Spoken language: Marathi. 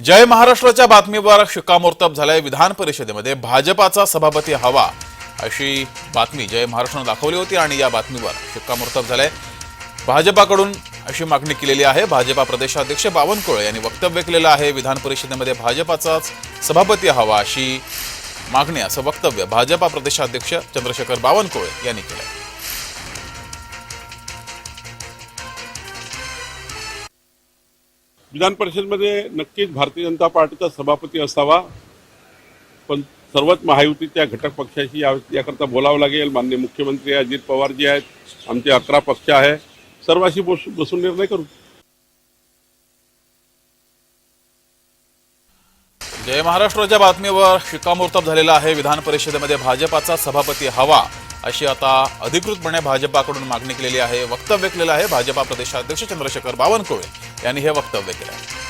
जय महाराष्ट्राच्या बातमीवर शिक्कामोर्तब झालाय विधान परिषदेमध्ये. भाजपाचा सभापती हवा अशी बातमी जय महाराष्ट्रानं दाखवली होती आणि या बातमीवर शिक्कामोर्तब झालाय. भाजपाकडून अशी मागणी केलेली आहे. भाजपा प्रदेशाध्यक्ष बावनकुळे यांनी वक्तव्य केलेलं आहे. विधान परिषदेमध्ये भाजपाचाच सभापती हवा अशी मागणी असं वक्तव्य भाजपा प्रदेशाध्यक्ष चंद्रशेखर बावनकुळे यांनी केलं विधान परिषदमध्ये नक्कीच भारतीय जनता पार्टीचा सभापती असावा पण सर्वच महायुतीच्या घटक पक्षाशी या याकरता बोलावं लागेल. मान्य मुख्यमंत्री अजित पवार जी आहेत आमचे अकरा पक्ष आहे. सर्वाशी बसून बसून निर्णय करू. जय महाराष्ट्राच्या बातमीवर शिक्कामोर्तब झालेला आहे. विधान परिषदेमध्ये भाजपाचा सभापती हवा. अशी आता अधिकृतपणे भाजपाकडून मागणी केलेली आहे वक्तव्य केलेलं आहे भाजपा प्रदेशाध्यक्ष चंद्रशेखर बावनकुळे. यांनी हे वक्तव्य केलं आहे.